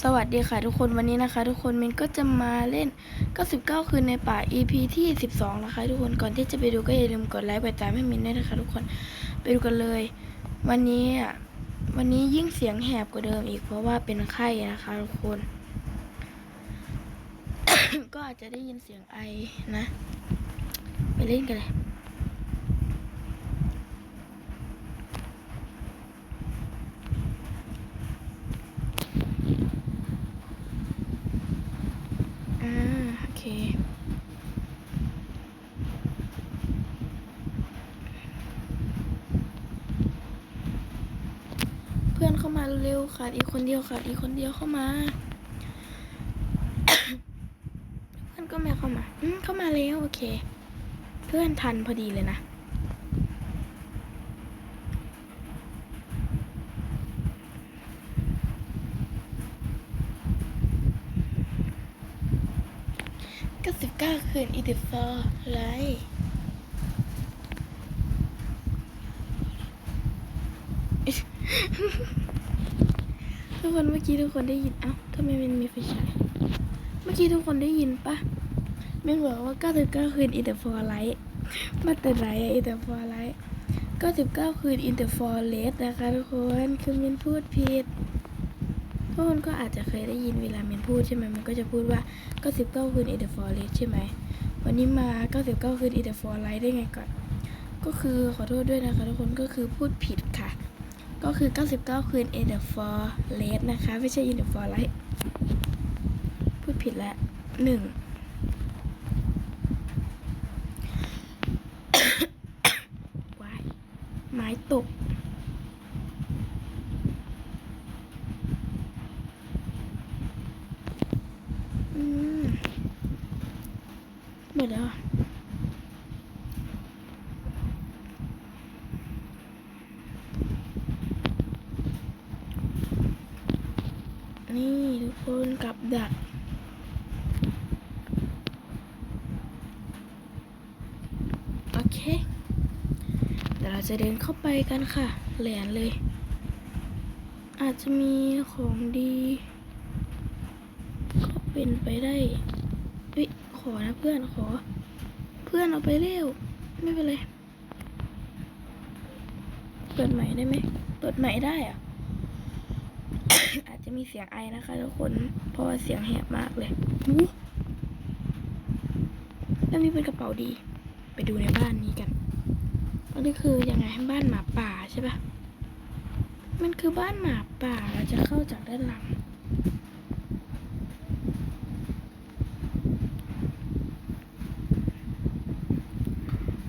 สวัสดีค่ะทุกคนวันนี้นะคะ ทุกคนมินก็จะมาเล่น 99 คืนในป่า EP ที่ 12 นะคะ ทุกคนก่อนที่จะไปดูก็อย่าลืมกดไลค์กดติดตามให้มินด้วยนะคะ ทุกคนไปดูกันเลย วันนี้อะวันนี้ยิ่งเสียงแหบกว่าเดิมอีกเพราะว่าเป็นไข้นะคะ ทุกคน ก็อาจจะได้ยินเสียงไอนะ ไปเล่นกันเลย อ่าโอเค เพื่อน วขาดอีกคนเดียวขาดอีกคนเดียวเข้ามาเพื่อนก็ไม่เข้ามาอืมเข้ามาแล้วโอเค เพื่อนทันพอดีเลยนะก็สิบเก้าคืนอีดิฟอร์ไร ทุกคนเมื่อกี้ทุกคนได้ยินเอ้าทำไมมันมีไฟฉายเมื่อกี้ทุกคนได้ยินปะแม่งบอกว่า99คืน in the forest มาแต่ไหนอะ in the forest 99คืน in the forest นะคะทุกคนคือมินพูดผิดทุกคนก็อาจจะเคยได้ยินเวลาเมนพูดใช่ไหมมันก็จะพูดว่า99คืน in the forest ใช่ไหมวันนี้มา99คืน in the forest ได้ไงก่อนก็คือขอโทษด้วยนะคะทุกคนก็คือพูดผิดค่ะ ก็คือ 99 คืน in the forest นะคะ ไม่ใช่ in the forest พูดผิดแล้วหนึ่งวายไม้ตก อืมหมดแล้วอะนี่ทุกคนกับดัก โอเค เดี๋ยวเราจะเดินเข้าไปกันค่ะ แหลนเลย อาจจะมีของดี ก็เป็นไปได้เฮ้ยขอนะเพื่อนขอ เพื่อนเอาไปเร็ว ไม่เป็นไร เปิดใหม่ได้ไหม เปิดใหม่ได้อะอาจจะมีเสียงไอนะคะทุกคน เพราะว่าเสียงแหบมากเลยอู้แล้วนี่เป็นกระเป๋าดี ไปดูในบ้านนี้กัน อันนี้คือยังไงบ้านหมาป่าใช่ปะมันคือบ้านหมาป่าเราจะเข้าจากด้านหลัง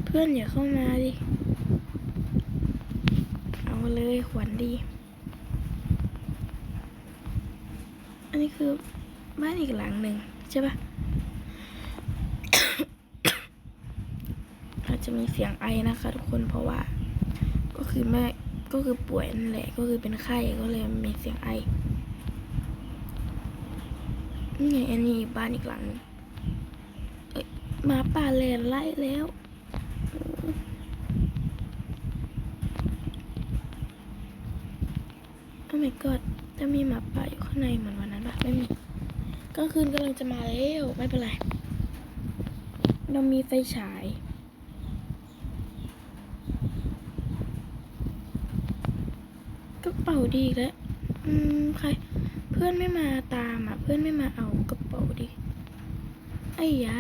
เพื่อนอย่าเข้ามาดิ เอาเลยขวัญดี อันนี้คือบ้านอีกหลังหนึ่งใช่ปะอา จะมีเสียงไอนะคะ ทุกคนเพราะว่า ก็คือแม่ก็คือป่วยนั่นแหละ ก็คือเป็นไข้ก็เลยมีเสียงไอนี่อันนี้บ้านอีกหลังเอ้ยมาป่าแลนไล่แล้วโอ้ my god จะมีหมาป่าอยู่ข้างในเหมือนวันนั้นปะไม่มีกลางคืนกำลังจะมาแล้ว ไม่เป็นไร เรามีไฟฉาย ระเป๋าดีแล้ว อืม ใคร เพื่อนไม่มาตามอะ เพื่อนไม่มาเอากระเป๋าดิไอ้ยา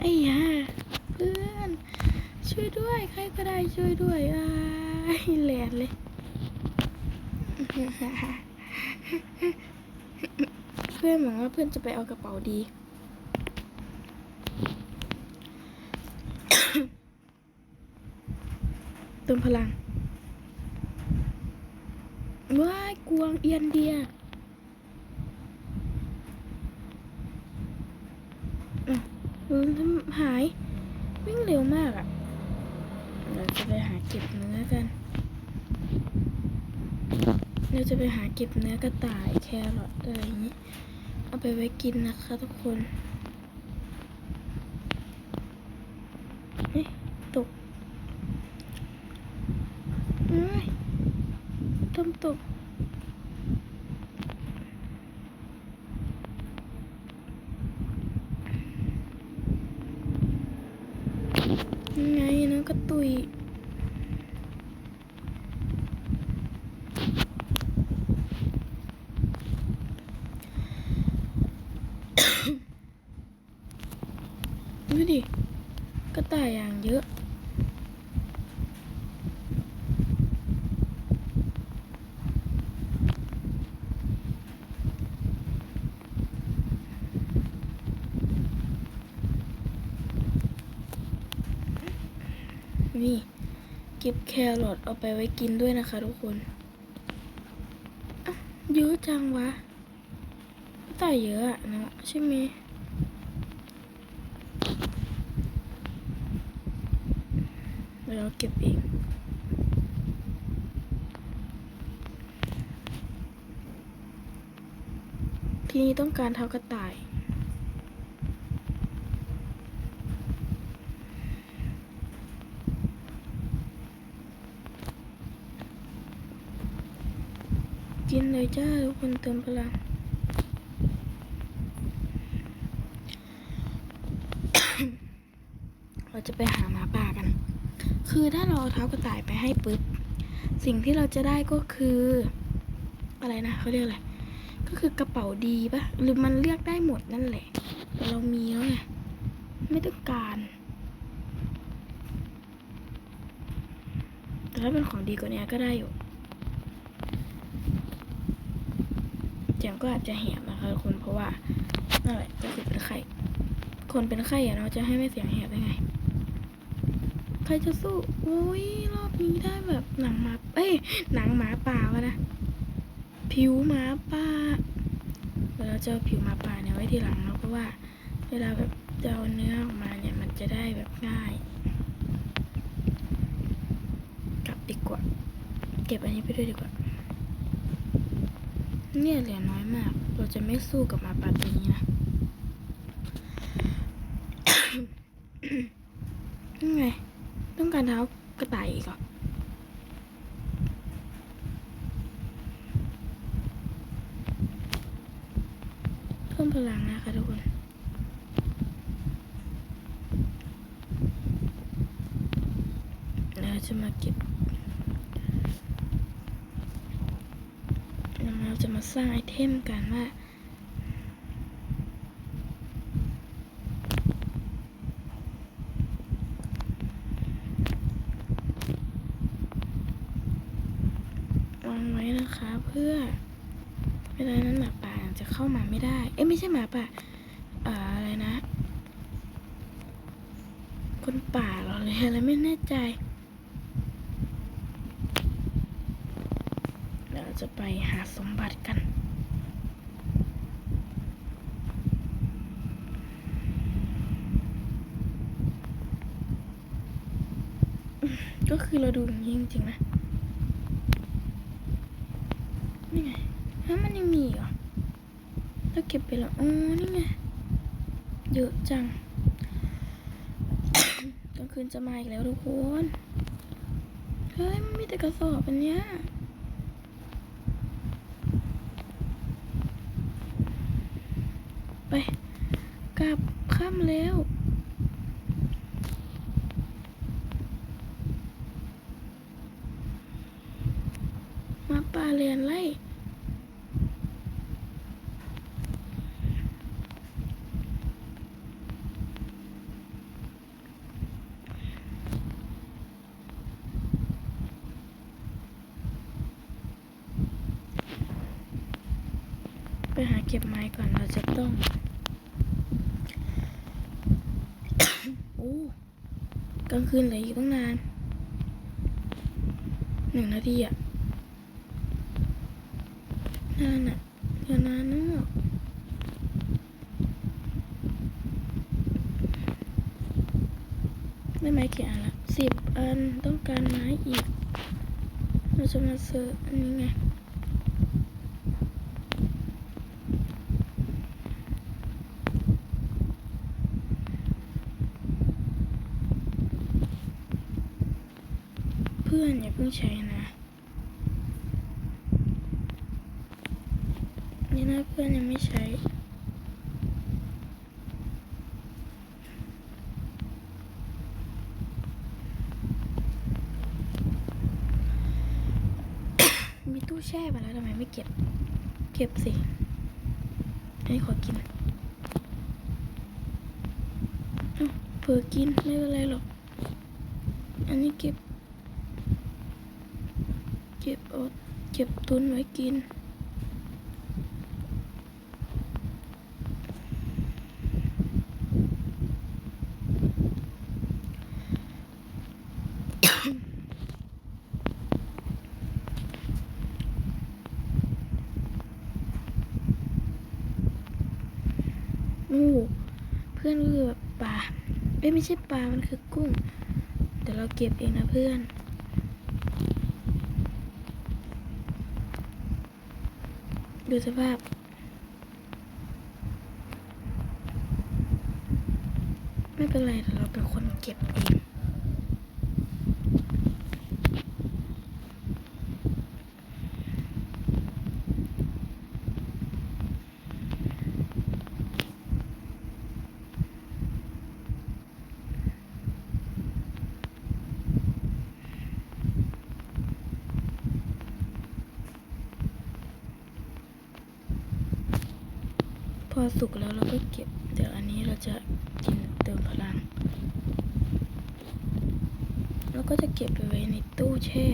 ไอ้ยา เพื่อน ช่วยด้วย ใครก็ได้ช่วยด้วยอ้ายแหลนเลย เพื่อนบอกว่าเพื่อนจะไปเอากระเป๋าดีเติมพลัง ว้ายกวางเอียนเดียอะเออทำหายวิ่งเร็วมากอะ่ะ เราจะไปหาเก็บเนื้อกัน เราจะไปหาเก็บเนื้อกระต่ายแครอทอะไรอย่างนี้ เอาไปไว้กินนะคะทุกคนเฮ้ยตกเอ้ยต้มตก ตุยดูดิกระต่ายอย่างเยอะ นี่ เก็บแค รอทเอาไปไว้กินด้วยนะคะทุกคนเยอะจังวะกระต่เยอะอะนะใช่ไหมเดี๋ยวเราเก็บเองทีนี้ต้องการเท้ากระต่าย กินเลยจ้าทุกคนเติมพลังเราจะไปหาหมาป่ากัน คือถ้าเราเอาเท้ากระต่ายไปให้ปุ๊บ สิ่งที่เราจะได้ก็คือ อะไรนะเขาเรียกอะไร ก็คือกระเป๋าดีปะหรือมันเลือกได้หมดนั่นแหละ แต่เรามีแล้วไง ไม่ต้องการ แต่ถ้าเป็นของดีกว่านี้ก็ได้อยู่ เสียงก็อาจจะแหบนะคะทุกคนเพราะว่านั่นแหละก็คือเป็นไข้คนเป็นไข้อะเนาะจะให้ไม่เสียงแหบได้ไง ใครจะสู้โอ้ยรอบนี้ได้แบบหนังหมาเอ้ยหนังหมาป่าวะนะผิวหมาป่าเดี๋ยวเราจะผิวหมาป่าเนี่ยไว้ทีหลังเนาะเพราะว่า เวลาแบบจะเอาเนื้อออกมาเนี่ยมันจะได้แบบง่ายกลับดีกว่า เก็บอันนี้ไปด้วยดีกว่า เนี่ยเหลือน้อยมาก เราจะไม่สู้กับมาป่าตัวนี้นะยังไง ต้องการเท้ากระต่ายอีกเหรอเพิ่มพลังนะคะทุกคน เราจะมาเก็บแล้วเรา จะมาสร้างไอเทมกันว่าวางไว้นะคะเพื่อเวลานั้นหมาป่าจะเข้ามาไม่ได้ เอ้ยไม่ใช่หมาป่าอ่าอะไรนะ คนป่าเหรอเลยอะไรไม่แน่ใจ เดี๋ยวเรา จะไปหาสมบัติกัน ก็คือเราดูอย่างนี้จริงๆนะ นี่ไงฮะมันยังมีอีกเหรอเราเก็บไปแล้ว อ๋อ นี่ไง เยอะจังกลางคืนจะมาอีกแล้วทุกคน เฮ้ย มันมีแต่กระสอบอันเนี้ย ไป ก ลับค่ำแล้ว มาป่าเรียนไล่ไปหาเก็บไม้ก่อนเราจะต้อง โอ้กลางคืนเหลืออีกตั้งนานหนึ่งนาทีอะนานอะอย่านานนะได้ไม้กี่อันละสิบอันต้องการไม้อีกเราจะมาซื้ออันนี้ไง พื่อนอย่าเพิ่งใช้นะ นี่นะเพื่อนยังไม่ใช้มีตู้แช่ไปแล้วทำไมไม่เก็บ เก็บสิให้ขอกินเผื่อกินไม่เป็นไรหรอก อันนี้เก็บ ก็บเอาเก็บตุนไว้กิน โอ้เพื่อนก็คือแบบปลาเอ้ไม่ใช่ปลา มันคือกุ้ง แต่เราเก็บเองนะเพื่อน ดูสภาพ ไม่เป็นไรแต่เราเป็นคนเก็บเอง สุกแล้วเราก็เก็บ เดี๋ยวอันนี้เราจะกินเติมพลัง แล้วก็จะเก็บไปไว้ในตู้แช่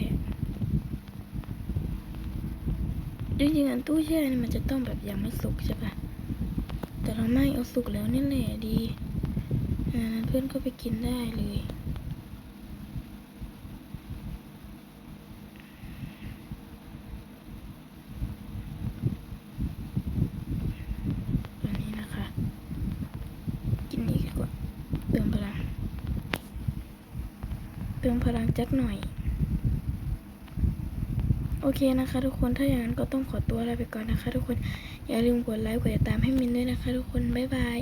จริงๆอันตู้แช่นี่มันจะต้องแบบยังไม่สุกใช่ปะแต่เราไม่เอาสุกแล้วนี่แหละดีอ่านั้นเพื่อนก็ไปกินได้เลย อันนี้นะคะ กินอีกดีกว่าเติมพลัง มพลังจักหน่อย โอเคนะคะ ทุกคนถ้าอย่างนั้นก็ต้องขอตัวลาไปก่อนนะคะ ทุกคนอย่าลืมกดไลค์กดติดตามให้มินด้วยนะคะ ทุกคนบ๊ายบาย